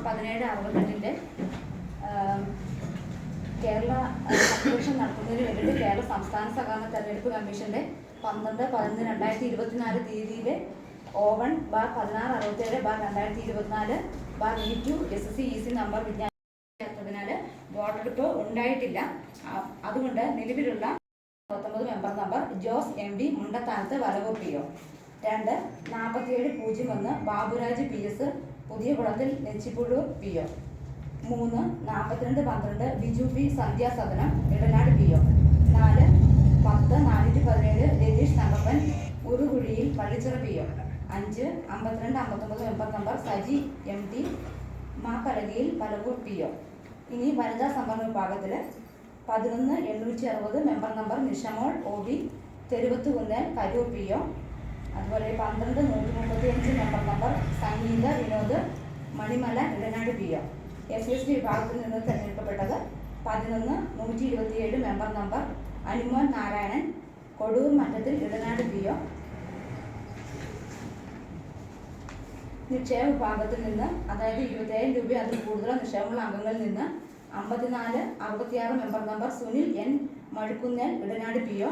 പതിനേഴ് അറുപത്തെട്ടിന്റെ കേരള അഭിഭാഷണം നടത്തുന്നതിന് വേണ്ടിയിട്ട് കേരള സംസ്ഥാന സഹകരണ തെരഞ്ഞെടുപ്പ് കമ്മീഷന്റെ പന്ത്രണ്ട് പതിനൊന്ന് രണ്ടായിരത്തി ഇരുപത്തിനാല് തീയതിയിലെ ഒ വൺ ബാർ പതിനാറ് അറുപത്തേഴ് ബാർ രണ്ടായിരത്തി ഇരുപത്തിനാല് bar E two S S C E C number വിജ്ഞാപനത്തിനാൽ വോട്ടെടുപ്പ് ഉണ്ടായിട്ടില്ല. അതുകൊണ്ട് നിലവിലുള്ള പത്തൊമ്പത് member number Jose M D Mundathanath വരവ് പി ഒ രണ്ട് നാൽപ്പത്തിയേഴ് പൂജ്യം ഒന്ന് ബാബുരാജ് പി എസ് പുതിയ കുളത്തിൽ നെച്ചിപ്പുഴൂർ പി ഒ മൂന്ന് നാൽപ്പത്തിരണ്ട് പന്ത്രണ്ട് Biju P Sandhyasadanam Edanad P O നാല് പത്ത് നാനൂറ്റി പതിനേഴ് രതീഷ് തങ്കപ്പൻ ഉറുകുഴിയിൽ പള്ളിച്ചിറ പി ഒ അഞ്ച് അമ്പത്തിരണ്ട് അമ്പത്തൊമ്പത് number Saji M T Mappalakiyil Palavoor P O. ഇനി വനിതാ സംവരണ വിഭാഗത്തിൽ പതിനൊന്ന് എണ്ണൂറ്റി അറുപത് member number Nishamol O B Theruvath Kunnel Karoor P O. അതുപോലെ പന്ത്രണ്ട് നൂറ്റി മുപ്പത്തി അഞ്ച് member number Sangeetha Vinod Manimala Idanad P O. S S T വിഭാഗത്തിൽ നിന്ന് തിരഞ്ഞെടുക്കപ്പെട്ടത് പതിനൊന്ന് നൂറ്റി ഇരുപത്തിയേഴ് മെമ്പർ നമ്പർ അനുമോൻ നാരായണൻ കൊടൂർ മറ്റത്തിൽ ഇടനാട് പി ഒ. നിക്ഷേപ വിഭാഗത്തിൽ നിന്ന് അതായത് ഇരുപത്തിയായിരം രൂപ അതിൽ കൂടുതലോ നിക്ഷേപമുള്ള അംഗങ്ങളിൽ നിന്ന് അമ്പത്തിനാല് അറുപത്തിയാറ് member number Sunil N. Mazhukkunnel Edanad P. O.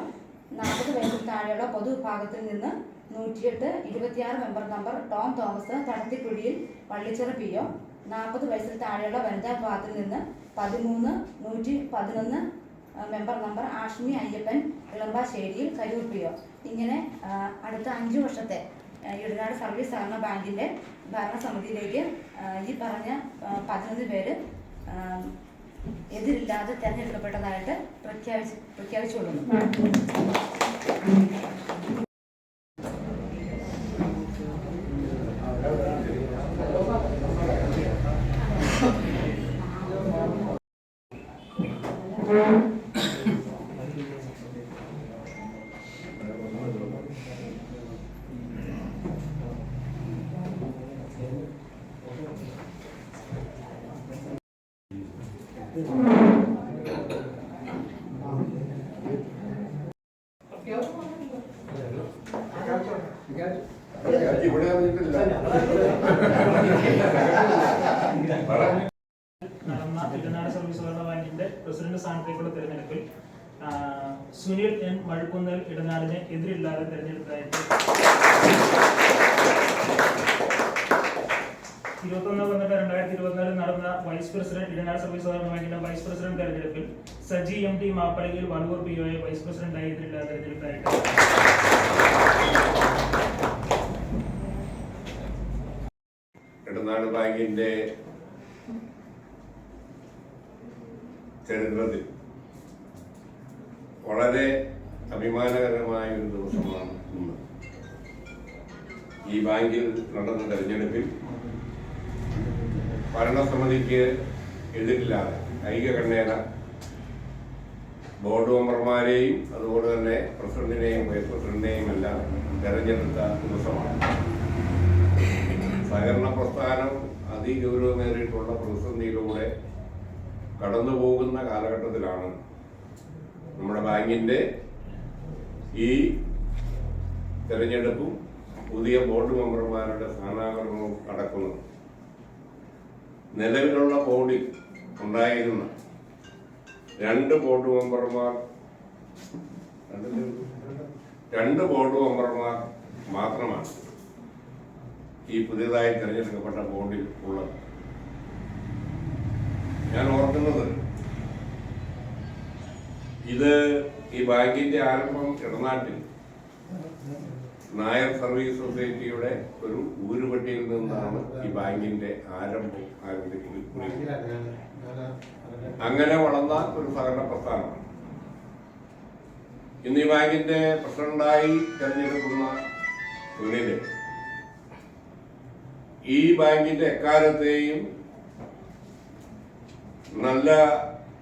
നാൽപ്പത് വയസ്സിൽ താഴെയുള്ള പൊതുവിഭാഗത്തിൽ നിന്ന് നൂറ്റിയെട്ട് ഇരുപത്തിയാറ് member number Tom Thomas Thadathikuzhiyil Vallichira P. O. നാൽപ്പത് വയസ്സിൽ താഴെയുള്ള വനിതാ വിഭാഗത്തിൽ നിന്ന് പതിമൂന്ന് നൂറ്റി പതിനൊന്ന് member number Ashmi Ayyappan Elampasseriyil Karoor P. O. ഇങ്ങനെ അടുത്ത അഞ്ച് വർഷത്തെ ഇടനാട് സർവീസ് സഹകരണ ബാങ്കിന്റെ ഭരണസമിതിയിലേക്ക് ഈ പറഞ്ഞ പതിനൊന്ന് പേര് എതിരില്ലാതെ തെരഞ്ഞെടുക്കപ്പെട്ടതായിട്ട് പ്രഖ്യാപിച്ച് പ്രഖ്യാപിച്ചുകൊള്ളുന്നു. ഇവിടെ വന്നിട്ടില്ല. നടന്ന ഇടനാട് സർവീസ് ബാങ്കിന്റെ പ്രസിഡന്റ് സ്ഥാനത്തേക്കുള്ള തെരഞ്ഞെടുപ്പിൽ സുനിൽ എൻ മഴുക്കുന്നൽ ഇടനാടിനെ എതിരില്ലാതെ തെരഞ്ഞെടുത്തായിട്ട് ഇരുപത്തൊന്ന് പന്ത്രണ്ട് രണ്ടായിരത്തി ഇരുപത്തിനാലിൽ നടന്ന വൈസ് പ്രസിഡന്റ് ഇടനാട് സർവീസ് സഹകരണ ബാങ്കിന്റെ വൈസ് പ്രസിഡന്റ് തെരഞ്ഞെടുപ്പിൽ Saji M T Mappalakil Valoor P ഒയെ vice പ്രസിഡന്റായി എതിരില്ലാതെ തെരഞ്ഞെടുത്തായിട്ട് ഇടനാട് ബാങ്കിന്റെ ചരിത്രത്തിൽ വളരെ അഭിമാനകരമായ ഒരു ദിവസമാണ് ഇന്ന്. ഈ ബാങ്കിൽ നടന്ന തെരഞ്ഞെടുപ്പിൽ ഭരണസമിതിക്ക് എതിരില്ലാതെ ഐക്യകണ്ഠേന ബോർഡ് മെമ്പർമാരെയും അതുപോലെ തന്നെ പ്രസിഡന്റിനെയും വൈസ് പ്രസിഡന്റിനെയും എല്ലാം തെരഞ്ഞെടുത്ത ദിവസമാണ്. സഹകരണ പ്രസ്ഥാനം അതിഗൗരവമേറിയിട്ടുള്ള പ്രതിസന്ധിയിലൂടെ കടന്നു പോകുന്ന കാലഘട്ടത്തിലാണ് നമ്മുടെ ബാങ്കിന്റെ ഈ തെരഞ്ഞെടുപ്പും പുതിയ ബോർഡ് മെമ്പർമാരുടെ സ്ഥാനാകരണവും നടക്കുന്നത്. നിലവിലുള്ള ബോർഡിൽ ഉണ്ടായിരുന്ന രണ്ട് ബോർഡ് മെമ്പർമാർ രണ്ട് ബോർഡ് മെമ്പർമാർ മാത്രമാണ് ഈ പുതിയതായി തിരഞ്ഞെടുക്കപ്പെട്ട ബോർഡിൽ ഉള്ളത്. ഞാൻ ഓർക്കുന്നത് ഇത് ഈ ബാങ്കിന്റെ ആരംഭം ഇടനാട്ടിൽ നായർ സർവീസ് സൊസൈറ്റിയുടെ ഒരു ഊരുപട്ടിയിൽ നിന്നാണ് ഈ ബാങ്കിന്റെ ആരംഭം ആരംഭിക്കുന്നത്. അങ്ങനെ വളർന്ന ഒരു സഹകരണ പ്രസ്ഥാനമാണ് ഇന്ന് ഈ ബാങ്കിന്റെ പ്രസിഡന്റായി തെരഞ്ഞെടുക്കുന്ന സുനിൽ ഈ ബാങ്കിന്റെ എക്കാലത്തെയും നല്ല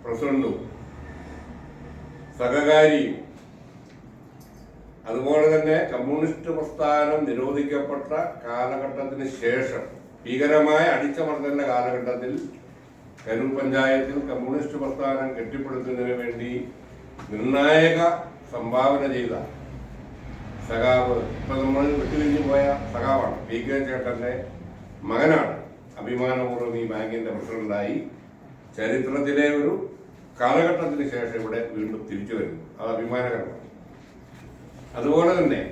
പ്രസിഡന്റും സഹകാരിയും അതുപോലെ തന്നെ കമ്മ്യൂണിസ്റ്റ് പ്രസ്ഥാനം നിരോധിക്കപ്പെട്ട കാലഘട്ടത്തിന് ശേഷം ഭീകരമായ അടിച്ചമർത്തലിന്റെ കാലഘട്ടത്തിൽ കരൂർ പഞ്ചായത്തിൽ കമ്മ്യൂണിസ്റ്റ് പ്രസ്ഥാനം കെട്ടിപ്പടുക്കുന്നതിന് വേണ്ടി നിർണായക സംഭാവന ചെയ്ത സഖാവ് ഇപ്പൊ നമ്മൾ വിട്ടുപിരിഞ്ഞു പോയ സഖാവാണ്. പി കെ ചേട്ടന്റെ മകനാണ്. അഭിമാനപൂർവം ഈ ബാങ്കിന്റെ പ്രസിഡന്റായി. ചരിത്രത്തിലെ ഒരു കാലഘട്ടത്തിന് ശേഷം ഇവിടെ വീണ്ടും തിരിച്ചു വരുന്നു. അത് അഭിമാനകരമാണ്. അതുപോലെ തന്നെ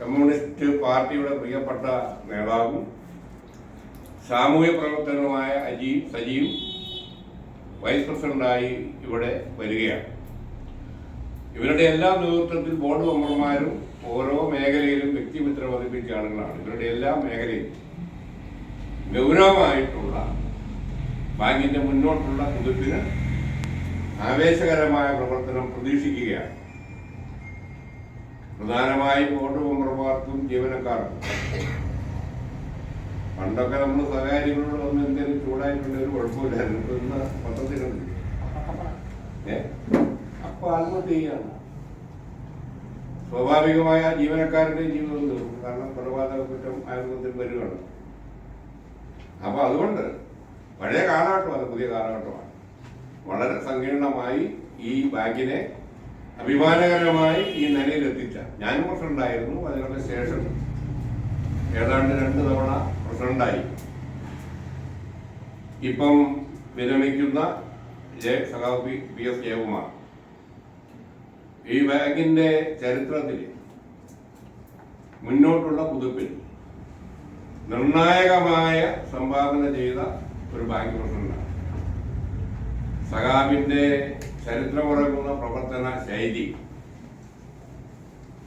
കമ്മ്യൂണിസ്റ്റ് പാർട്ടിയുടെ പ്രിയപ്പെട്ട നേതാവും സാമൂഹ്യ പ്രവർത്തകനുമായ അജീവ് സജീവ് വൈസ് പ്രസിഡന്റായി ഇവിടെ വരികയാണ്. ഇവരുടെ എല്ലാ നേതൃത്വത്തിൽ ബോർഡ് മെമ്പർമാരും ഓരോ മേഖലയിലും വ്യക്തിമുദ്ര പതിപ്പിച്ച ആളുകളാണ്. ഇവരുടെ എല്ലാ മേഖലയിലും ഗൗരവമായിട്ടുള്ള ബാങ്കിന്റെ മുന്നോട്ടുള്ള കുതിപ്പിന് ആവേശകരമായ പ്രവർത്തനം പ്രതീക്ഷിക്കുകയാണ്. പ്രധാനമായും ബോർഡ് മെമ്പർമാർക്കും ജീവനക്കാർക്കും പണ്ടൊക്കെ നമ്മൾ സ്വകാര്യങ്ങളോട് വന്ന് എന്തെങ്കിലും ചൂടായിട്ടുണ്ടെങ്കിൽ കുഴപ്പമില്ലായിരുന്നു. ഇപ്പൊ ഇന്ന് പത്രത്തിലുണ്ട്. ഏ? അപ്പൊ ആത്മഹത്യ ചെയ്യാണ് സ്വാഭാവികമായ ജീവനക്കാരുടെ ജീവിതം തീർന്നു. കാരണം കൊലപാതക കുറ്റം ആത്മഹത്യ വരികയാണ്. അപ്പൊ അതുകൊണ്ട് പഴയ കാലഘട്ടമാണ് പുതിയ കാലഘട്ടമാണ്. വളരെ സങ്കീർണമായി ഈ ബാങ്കിനെ അഭിമാനകരമായി ഈ നിലയിലെത്തിച്ച ഞാനും പ്രസിഡന്റായിരുന്നു. അതിനുള്ള ശേഷം ഏതാണ്ട് രണ്ട് തവണ പ്രസിഡന്റായി. ഇപ്പം വിരമിക്കുന്ന ജെ സഖാവ് പി പി എസ് ജയകുമാർ. ഈ ബാങ്കിന്റെ ചരിത്രത്തിൽ മുന്നോട്ടുള്ള കുതിപ്പിൽ നിർണായകമായ സംഭാവന ചെയ്ത ഒരു ബാങ്ക് പ്രസിഡന്റാണ്. സഖാബിന്റെ ചരിത്രമുറങ്ങുന്ന പ്രവർത്തന ശൈലി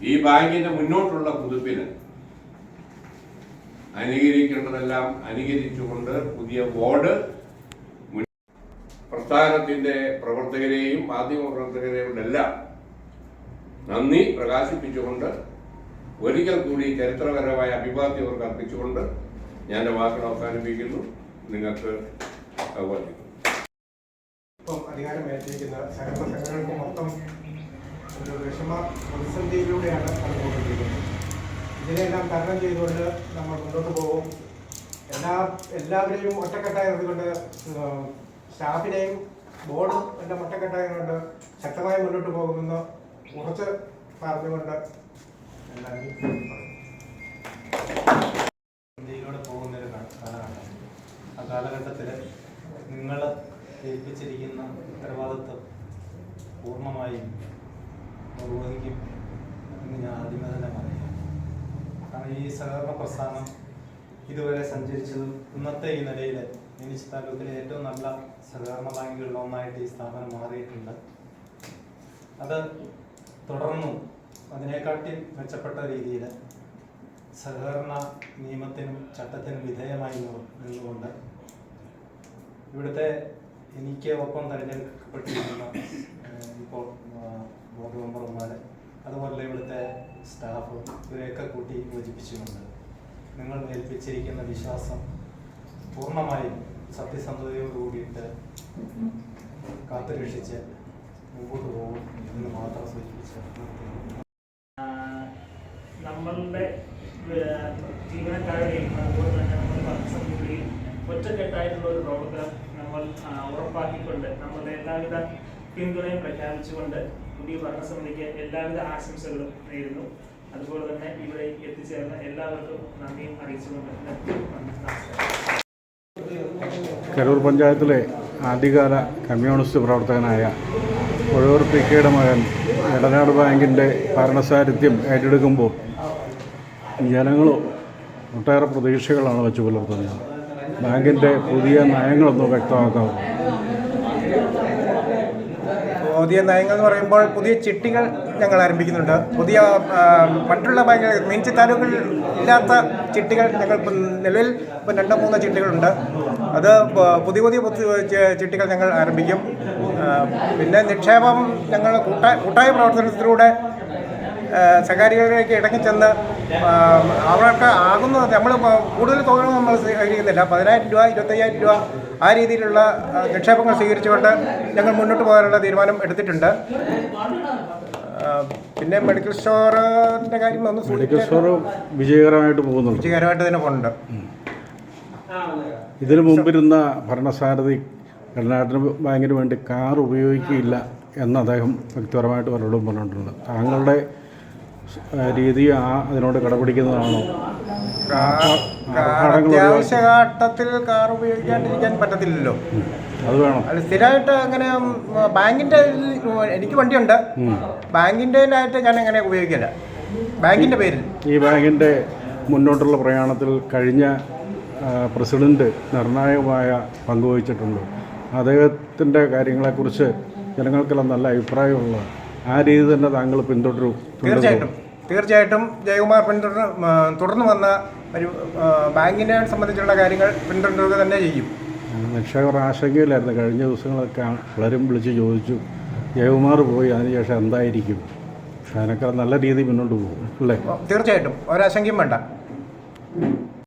ഈ ബാങ്കിന്റെ മുന്നോട്ടുള്ള കുതിപ്പിന് അനുകരിക്കേണ്ടതെല്ലാം അനുകരിച്ചുകൊണ്ട് പുതിയ ബോർഡ് പ്രസ്ഥാനത്തിന്റെ പ്രവർത്തകരെയും മാധ്യമ പ്രവർത്തകരെയും എല്ലാം നന്ദി പ്രകാശിപ്പിച്ചുകൊണ്ട് ഒരിക്കൽ കൂടി ചരിത്രപരമായ അഭിവാദ്യം അവർക്ക് അർപ്പിച്ചുകൊണ്ട് ഞാൻ വാക്കുകൾ അവസാനിപ്പിക്കുന്നു. നിങ്ങൾക്ക് അതുപോലെ ഇപ്പം അധികാരം ഏറ്റിരിക്കുന്ന സകല സംഘടനകൾക്ക് മൊത്തം ഒരു വിഷമ പ്രതിസന്ധിയിലൂടെയാണ് കടന്നുകൊണ്ടിരിക്കുന്നത് ഇതിനെല്ലാം തരണം ചെയ്തുകൊണ്ട് നമ്മൾ മുന്നോട്ട് പോകും എല്ലാ എല്ലാവരെയും ഒറ്റക്കെട്ടായി നിന്നുകൊണ്ട് സ്റ്റാഫിനെയും ബോർഡും എല്ലാം ഒറ്റക്കെട്ടായി കൊണ്ട് ശക്തമായി മുന്നോട്ട് പോകുമെന്ന് ഉറച്ച് പറഞ്ഞുകൊണ്ട്. ഇന്ത്യയിലൂടെ പോകുന്ന ഒരു കാ- കാലഘട്ടം ആ കാലഘട്ടത്തിൽ നിങ്ങൾ ഏൽപ്പിച്ചിരിക്കുന്ന ഉത്തരവാദിത്വം പൂർണമായും നിർവഹിക്കും എന്ന് ഞാൻ ആദ്യമേ തന്നെ പറയാം ഈ സഹകരണ പ്രസ്ഥാനം ഇതുവരെ സഞ്ചരിച്ചതും ഇന്നത്തെ ഈ നിലയിൽ എനിക്ക് താലൂക്കിലെ ഏറ്റവും നല്ല സഹകരണ ബാങ്കുകളിൽ ഒന്നായിട്ട് ഈ സ്ഥാപനം മാറിയിട്ടുണ്ട്. അത് തുടർന്നും അതിനെക്കാട്ടി മെച്ചപ്പെട്ട രീതിയിൽ സഹകരണ നിയമത്തിനും ചട്ടത്തിനും വിധേയമായി നിന്നു- നിന്നുകൊണ്ട് ഇവിടുത്തെ എനിക്ക് ഒപ്പം തിരഞ്ഞെടുക്കപ്പെട്ടിരിക്കുന്ന ഇപ്പോൾ ബോർഡ് മെമ്പർമാർ അതുപോലെ ഇവിടുത്തെ സ്റ്റാഫ് ഇവരെയൊക്കെ കൂട്ടി യോജിപ്പിച്ചുകൊണ്ട് നിങ്ങൾ ഏൽപ്പിച്ചിരിക്കുന്ന വിശ്വാസം പൂർണമായും സത്യസന്ധതയോടുകൂടിയിട്ട് കാത്തുരക്ഷിച്ച് മുമ്പോട്ട് പോകും എന്ന് മാത്രം സൂചിപ്പിച്ച് നമ്മളുടെ ജീവനക്കാരുടെയും അതുപോലെ തന്നെ നമ്മുടെ ഭരണസമിതിയുടെയും ഒറ്റക്കെട്ടായിട്ടുള്ള ഒരു പ്രോഗ്രാം നമ്മൾ ഉറപ്പാക്കിക്കൊണ്ട് നമ്മളുടെ എല്ലാവിധ പിന്തുണയും പ്രഖ്യാപിച്ചുകൊണ്ട് പുതിയ ഭരണസമിതിക്ക് എല്ലാവിധ ആശംസകളും നേരുന്നു അതുപോലെ തന്നെ ഇവിടെ എത്തിച്ചേർന്ന എല്ലാവർക്കും നന്ദിയും അറിയിച്ചുകൊണ്ട്. കരൂർ പഞ്ചായത്തിലെ ആദ്യകാല കമ്മ്യൂണിസ്റ്റ് പ്രവർത്തകനായ ഒഴൂർ പി കെയുടെ മകൻ ഇടനാട് ബാങ്കിന്റെ ഭരണസാരഥ്യം ഏറ്റെടുക്കുമ്പോൾ ജനങ്ങൾ ഒട്ടേറെ പ്രതീക്ഷകളാണ് വെച്ച് പുലർത്തുന്നത് ബാങ്കിന്റെ പുതിയ നയങ്ങളൊന്നും വ്യക്തമാക്കാമോ പുതിയ നയങ്ങൾ എന്ന് പറയുമ്പോൾ പുതിയ ചിട്ടികൾ ഞങ്ങൾ ആരംഭിക്കുന്നുണ്ട്. പുതിയ മറ്റുള്ള ബാങ്കുകൾ മീൻചി താലൂക്കിൽ ഇല്ലാത്ത ചിട്ടികൾ ഞങ്ങൾ നിലവിൽ ഇപ്പം രണ്ടോ മൂന്നോ ചിട്ടികളുണ്ട്. അത് പുതിയ പുതിയ ചിട്ടികൾ ഞങ്ങൾ ആരംഭിക്കും. പിന്നെ നിക്ഷേപം ഞങ്ങൾ കൂട്ടായ കൂട്ടായ പ്രവർത്തനത്തിലൂടെ സ്വകാര്യങ്ങളിലേക്ക് ഇടങ്ങി ചെന്ന് അവർക്ക് ആകുന്നത് നമ്മൾ കൂടുതൽ തുകകൾ നമ്മൾ സ്വീകരിക്കുന്നില്ല. പതിനായിരം രൂപ ഇരുപത്തയ്യായിരം രൂപ ആ രീതിയിലുള്ള നിക്ഷേപങ്ങൾ സ്വീകരിച്ചുകൊണ്ട് ഞങ്ങൾ മുന്നോട്ട് പോകാനുള്ള തീരുമാനം എടുത്തിട്ടുണ്ട്. പിന്നെ മെഡിക്കൽ സ്റ്റോറിന്റെ കാര്യം ഒന്ന് മെഡിക്കൽ സ്റ്റോർ വിജയകരമായിട്ട് പോകുന്നു വിജയകരമായിട്ട് തന്നെ പോകുന്നുണ്ട്. ഇതിനു മുമ്പിരുന്ന ഭരണസാരഥി കർണാടക ബാങ്കിന് വേണ്ടി കാർ ഉപയോഗിക്കുകയില്ല എന്ന് അദ്ദേഹം വ്യക്തിപരമായിട്ട് പലരോടും പറഞ്ഞിട്ടുണ്ട്. താങ്കളുടെ രീതി ആ അതിനോട് കടപിടിക്കുന്നതാണോ? കാർ- കാർ ഉപയോഗിക്കാണ്ടിരിക്കാൻ പറ്റത്തില്ലല്ലോ. അത് വേണം. സ്ഥിരമായിട്ട് അങ്ങനെ ബാങ്കിന്റെ എനിക്ക് വണ്ടിയുണ്ട്. ബാങ്കിന്റെ ആയിട്ട് ഞാൻ അങ്ങനെ ഉപയോഗിക്കില്ല. ബാങ്കിന്റെ പേരിൽ. ഈ ബാങ്കിന്റെ മുന്നോട്ടുള്ള പ്രയാണത്തിൽ കഴിഞ്ഞ പ്രസിഡന്റ് നിർണായകമായ പങ്കുവഹിച്ചിട്ടുണ്ട് അദ്ദേഹത്തിന്റെ കാര്യങ്ങളെക്കുറിച്ച് ജനങ്ങൾക്കെല്ലാം നല്ല അഭിപ്രായമുള്ള ആ രീതി തന്നെ താങ്കൾ പിന്തുടരും തീർച്ചയായിട്ടും. തീർച്ചയായിട്ടും ജയകുമാർ പിന്തുടർ തുടർന്ന് വന്ന ഒരു ബാങ്കിനെ സംബന്ധിച്ചുള്ള കാര്യങ്ങൾ പിന്തുടരുക തന്നെ ചെയ്യും. നിക്ഷേപർ ആശങ്കയിലായിരുന്നു. കഴിഞ്ഞ ദിവസങ്ങളൊക്കെ പലരും വിളിച്ച് ചോദിച്ചു ജയകുമാർ പോയി അതിനുശേഷം എന്തായിരിക്കും? അതിനൊക്കെ നല്ല രീതിയിൽ മുന്നോട്ട് പോകും അല്ലേ? തീർച്ചയായിട്ടും. ഒരാശങ്കയും വേണ്ട.